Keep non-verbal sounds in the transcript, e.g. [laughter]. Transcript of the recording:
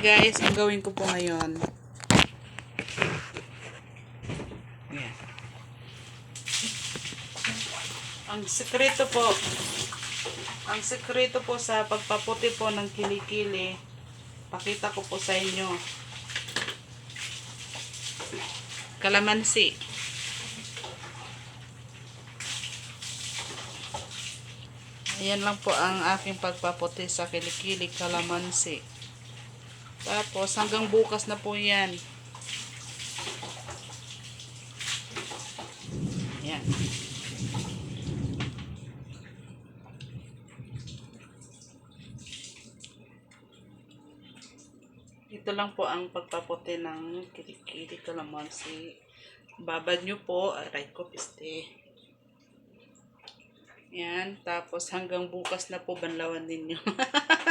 guys, ang gawin ko po ngayon. Ayan. Ang sekreto po, ang sekreto po sa pagpaputi po ng kilikili, pakita ko po sa inyo. Kalamansi. Ayan lang po ang aking pagpaputi sa kilikili kalamansi. Tapos hanggang bukas na po yan. Yan. Ito lang po ang pagpaputi ng kilikili kalamansi. Babad nyo po, aray ko piste. Yan, tapos hanggang bukas na po banlawan ninyo. [laughs]